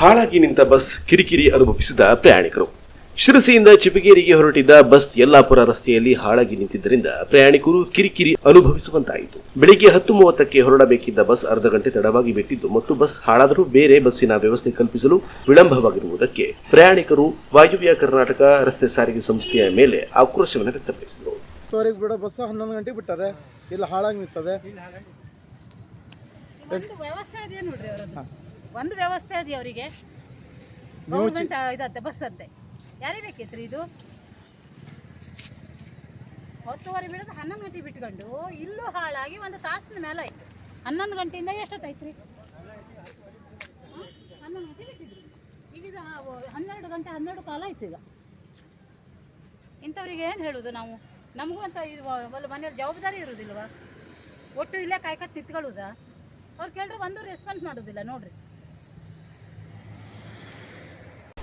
ಹಾಳಾಗಿ ನಿಂತ ಬಸ್ ಕಿರಿಕಿರಿ ಅನುಭವಿಸಿದ ಪ್ರಯಾಣಿಕರು. ಶಿರಸಿಯಿಂದ ಚಿಪಗೇರಿಗೆ ಹೊರಟಿದ್ದ ಬಸ್ ಯಲ್ಲಾಪುರ ರಸ್ತೆಯಲ್ಲಿ ಹಾಳಾಗಿ ನಿಂತಿದ್ದರಿಂದ ಪ್ರಯಾಣಿಕರು ಕಿರಿಕಿರಿ ಅನುಭವಿಸುವಂತಾಯಿತು. ಬೆಳಿಗ್ಗೆ ಹತ್ತು ಮೂವತ್ತಕ್ಕೆ ಹೊರಡಬೇಕಿದ್ದ ಬಸ್ ಅರ್ಧ ಗಂಟೆ ತಡವಾಗಿ ಬಿಟ್ಟಿದ್ದು ಮತ್ತು ಬಸ್ ಹಾಳಾದರೂ ಬೇರೆ ಬಸ್ಸಿನ ವ್ಯವಸ್ಥೆ ಕಲ್ಪಿಸಲು ವಿಳಂಬವಾಗಿರುವುದಕ್ಕೆ ಪ್ರಯಾಣಿಕರು ವಾಯುವ್ಯ ಕರ್ನಾಟಕ ರಸ್ತೆ ಸಾರಿಗೆ ಸಂಸ್ಥೆಯ ಮೇಲೆ ಆಕ್ರೋಶವನ್ನು ವ್ಯಕ್ತಪಡಿಸಿದರು. ಬಸ್ ಹನ್ನೊಂದು ಇಲ್ಲಿ ಹಾಳಾಗಿ ನಿಂತದೆ. ಒಂದು ವ್ಯವಸ್ಥೆ ಇದೆ ಅವರಿಗೆ. ಗೌರ್ಮೆಂಟ್ ಇದತ್ತೆ ಬಸ್ ಅಂತೆ. ಯಾರಿಗೆ ಬೇಕಿತ್ರಿ ಇದು? ಹತ್ತುವರೆ ಬಿಡೋದು ಹನ್ನೊಂದು ಗಂಟೆ ಬಿಟ್ಕೊಂಡು ಇಲ್ಲೂ ಹಾಳಾಗಿ ಒಂದು ತಾಸಿನ ಮೇಲೆ ಆಯ್ತು. ಹನ್ನೊಂದು ಗಂಟೆಯಿಂದ ಎಷ್ಟೊತ್ತಾಯ್ತು ರೀ ಹನ್ನೊಂದು ಗಂಟೆ ಬಿಟ್ಟಿದ್ರು. ಈಗ ಹನ್ನೆರಡು ಗಂಟೆ ಹನ್ನೆರಡು ಕಾಲ ಆಯ್ತು ಈಗ. ಇಂಥವ್ರಿಗೆ ಏನು ಹೇಳೋದು ನಾವು? ನಮಗೂ ಅಂತ ಇದು ಮನೇಲಿ ಜವಾಬ್ದಾರಿ ಇರೋದಿಲ್ವಾ? ಒಟ್ಟು ಇಲ್ಲೇ ಕಾಯ್ಕತ್ ನಿಂತ್ಕೊಳ್ಳೋದಾ? ಅವ್ರು ಕೇಳಿದ್ರೆ ಒಂದು ರೆಸ್ಪಾನ್ಸ್ ಮಾಡೋದಿಲ್ಲ ನೋಡ್ರಿ.